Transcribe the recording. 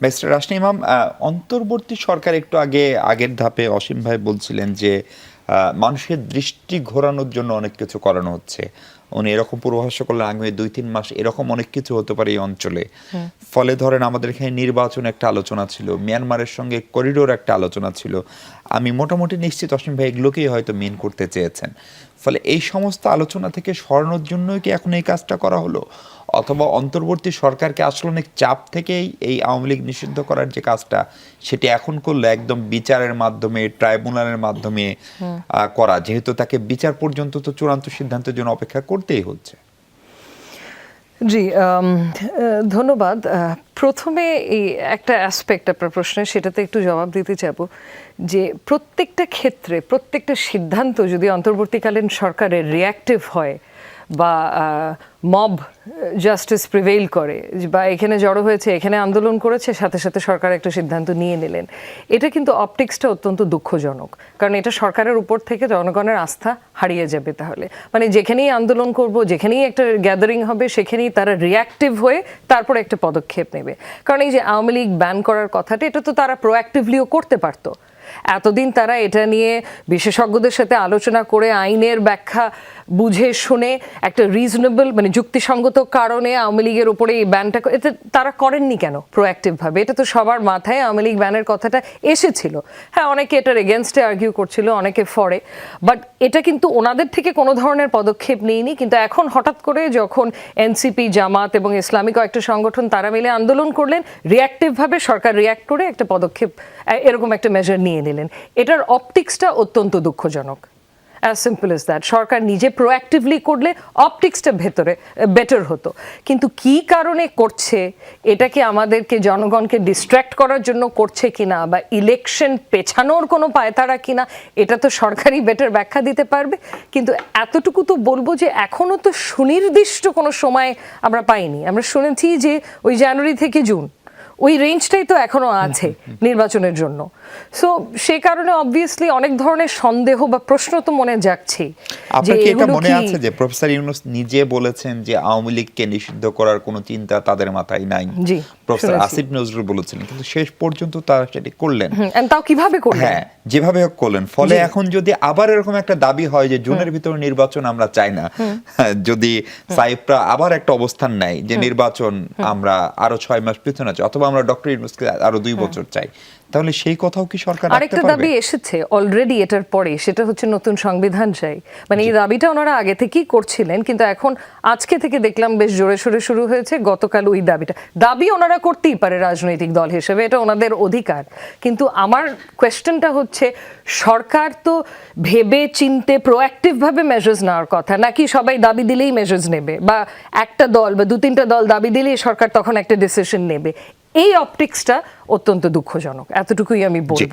Barrister রাশনি ইমাম অন্তর্বর্তী সরকার একটু আগে আগের ধাপে অসীম ভাই বলছিলেন যে মানুষের দৃষ্টি ঘোরানোর জন্য অনেক কিছু করানো হচ্ছে। উনি এরকম পূর্বাভাস করলেন আগামী দুই তিন মাস এরকম অনেক কিছু হতে পারে এই অঞ্চলে। ফলে ধরেন আমাদের এখানে নির্বাচন একটা আলোচনা ছিল মিয়ানমারের সঙ্গে করিডোর একটা আলোচনা ছিল। আমি মোটামুটি নিশ্চিত অসীম ভাই এগুলোকেই হয়তো মেন করতে চেয়েছেন। ফলে এই সমস্ত আলোচনা থেকে সরানোর জন্যই কি এখন এই কাজটা করা হলো? অথবা অন্তর্বর্তী সরকারকে আসলে অনেক চাপ থেকেই এই আওয়ামী লীগ নিষিদ্ধ করার যে কাজটা সেটি এখন করলে একদম বিচারের মাধ্যমে ট্রাইব্যুনালের মাধ্যমে করা। যেহেতু তাকে বিচার পর্যন্ত তো চূড়ান্ত সিদ্ধান্তের জন্য অপেক্ষা করতেই হচ্ছে। জি ধন্যবাদ। প্রথমে এই একটা অ্যাসপেক্ট আপনার প্রশ্নে সেটাতে একটু জবাব দিতে চাবো যে প্রত্যেকটা ক্ষেত্রে, প্রত্যেকটা সিদ্ধান্ত যদি অন্তর্বর্তীকালীন সরকারের রিয়াক্টিভ হয় বা মব জাস্টিস প্রিভেইল করে, বা এখানে জড়ো হয়েছে, এখানে আন্দোলন করেছে, সাথে সাথে সরকার একটা সিদ্ধান্ত নিয়ে নিলেন। এটা কিন্তু অপটিক্সটা অত্যন্ত দুঃখজনক, কারণ এটা সরকারের উপর থেকে জনগণের আস্থা হারিয়ে যাবে তাহলে। মানে যেখানেই আন্দোলন করব, যেখানেই একটা গ্যাদারিং হবে, সেখানেই তারা রিয়াক্টিভ হয়ে তারপর একটা পদক্ষেপ নেবে। কারণ এই যে আওয়ামী লীগ ব্যান করার কথাটা, এটা তো তারা প্রোঅ্যাক্টিভলিও করতে পারতো। এতদিন তারা এটা নিয়ে বিশেষজ্ঞদের সাথে আলোচনা করে আইনের ব্যাখ্যা বুঝে শুনে একটা রিজনেবল মানে যুক্তিসঙ্গত কারণে আওয়ামী লীগের উপরে এই ব্যানটা এটা তারা করেননি কেন প্রোঅ্যাক্টিভভাবে এটা তো সবার মাথায় আওয়ামী লীগ ব্যানের কথাটা এসেছিল। হ্যাঁ অনেকে এটার এগেনস্টে আর্গিউ করছিল, অনেকে ফরে বাট এটা কিন্তু ওনাদের থেকে কোনো ধরনের পদক্ষেপ নেয়নি। কিন্তু এখন হঠাৎ করে যখন এনসিপি জামাত এবং ইসলামিক কয়েকটা সংগঠন তারা মিলে আন্দোলন করলেন রিয়াক্টিভভাবে সরকার রিয়াক্ট করে একটা পদক্ষেপ এরকম একটা মেজার নিয়ে নিলেন এটার অপটিক্সটা অত্যন্ত দুঃখজনক। অ্যাজ সিম্পল এস দ্যাট সরকার নিজে প্রোঅ্যাক্টিভলি করলে অপটিক্সটা ভেতরে বেটার হতো। কিন্তু কি কারণে করছে, এটা কি আমাদেরকে, জনগণকে ডিস্ট্র্যাক্ট করার জন্য করছে কিনা, বা ইলেকশন পেছানোর কোনো পায়তারা কিনা, এটা তো সরকারই বেটার ব্যাখ্যা দিতে পারবে। কিন্তু এতটুকু তো বলব যে, এখনও তো সুনির্দিষ্ট কোনো সময় আমরা পাইনি। আমরা শুনেছি যে, ওই জানুয়ারি থেকে জুন ওই রেঞ্জটাই তো এখনও আছে নির্বাচনের জন্য। সো সে কারণে অবভিয়াসলি অনেক ধরনের সন্দেহ বা প্রশ্ন তো মনে যাচ্ছে আপনার কি এটা মনে আছে যে প্রফেসর ইউনুস নিজে বলেছেন যে আওয়ামী লীগকে নিষিদ্ধ করার কোনো চিন্তা তাদের মাথায় নাই? জি, প্রফেসর আসিফ নজরুল বলেছিলেন কিন্তু শেষ পর্যন্ত তারা সেটি করলেন। তাও কীভাবে করলেন? হ্যাঁ যেভাবে হোক করলেন। ফলে এখন যদি আবার এরকম একটা দাবি হয় যে জুনের ভিতরে নির্বাচন আমরা চাই না যদি সাইপ্রা আবার একটা অবস্থান নেয় যে নির্বাচন আমরা আরও ছয় মাস পিছনে চাই অথবা আমরা ডক্টর ইউনুসকে আরও দুই বছর চাই তাহলে সেই কথাও কি সরকার আরেকটা দাবি এসেছে অলরেডি এটার পরে সেটা হচ্ছে নতুন সংবিধান চাই। মানে এই দাবিটা ওনারা আগে থেকেই করছিলেন কিন্তু এখন আজকে থেকে দেখলাম বেশ জোরে সোরে শুরু হয়েছে গতকাল ওই দাবিটা। দাবি ওনারা করতেই পারে রাজনৈতিক দল হিসেবে এটা ওনাদের অধিকার। কিন্তু আমার কোয়েশ্চেনটা হচ্ছে সরকার তো ভেবে চিনতে প্রোঅ্যাক্টিভভাবে মেজার্স নেওয়ার কথা। নাকি সবাই দাবি দিলেই মেজার্স নেবে? বা একটা দল বা দু তিনটা দল দাবি দিলেই সরকার তখন একটা ডিসিশন নেবে? এই অপটিক্সটা অত্যন্ত দুঃখজনক এতটুকুই আমি বলব।